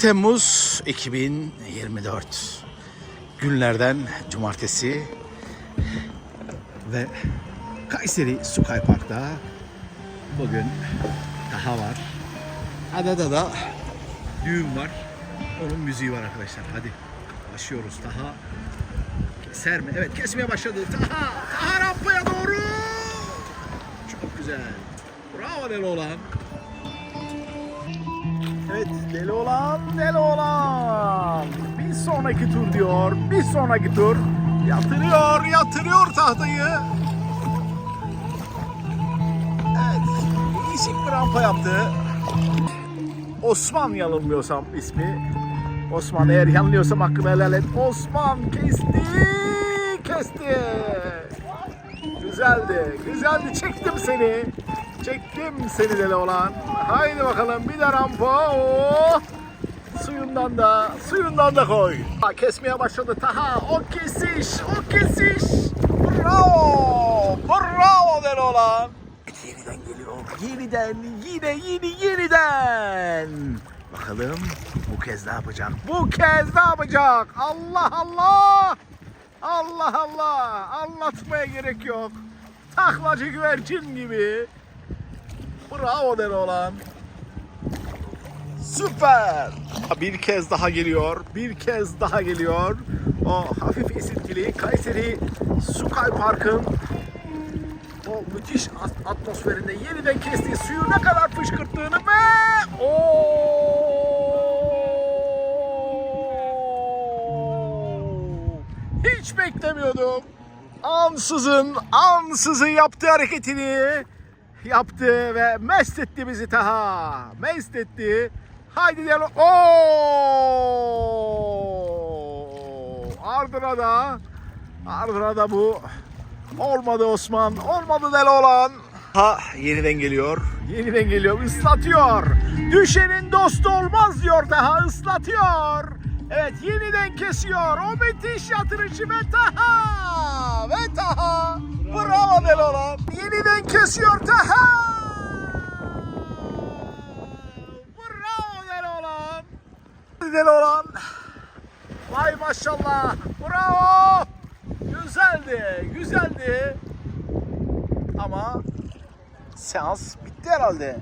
Temmuz 2024 günlerden cumartesi ve Kayseri Sukay Park'ta bugün daha var. Adada da düğün var. Onun müziği var arkadaşlar. Hadi başlıyoruz. Taha keser mi? Evet kesmeye başladı. Taha, Taha rampaya doğru. Çok güzel. Bravo Deli olan. Evet deli olan deli olan. Bir sonraki tur diyor. Bir sonraki tur. Yatırıyor yatırıyor tahtayı. Evet. Değişik bir rampa yaptı. Osman yanılmıyorsam ismi. Osman eğer yanılıyorsam hakkını helal et. Osman kesti. Kesti. Güzeldi. Güzeldi. Çektim seni. Çektim seni deli olan. Haydi bakalım bir de rampa. Oh. Suyundan da, suyundan da koy. Kesmeye başladı Taha. O kesiş, o kesiş. Bravo. Bravo deli olan. Yeniden geliyor. Yeniden, yine, yeni, yeniden. Bakalım bu kez ne yapacak? Bu kez ne yapacak? Allah Allah. Allah Allah. Anlatmaya gerek yok. Taklacı güvercin gibi. Bravo der olan. Süper. Bir kez daha geliyor. Bir kez daha geliyor. O hafif esintili Kayseri Sukay Park'ın o müthiş at- atmosferinde yeniden kestiği suyu ne kadar fışkırttığını ve Oo! hiç beklemiyordum. Ansızın, ansızın yaptığı hareketini yaptı ve mest etti bizi Taha. Mest etti. Haydi diyelim. Oo! Ardına da ardına da bu olmadı Osman. Olmadı deli olan. Ha yeniden geliyor. Yeniden geliyor. Islatıyor. Düşenin dostu olmaz diyor daha ıslatıyor. Evet yeniden kesiyor. O müthiş yatırışı ve Taha. Ve Taha. Kesiyor Taha. Bravo deli olan. Deli olan. Vay maşallah. Bravo. Güzeldi. Güzeldi. Ama seans bitti herhalde.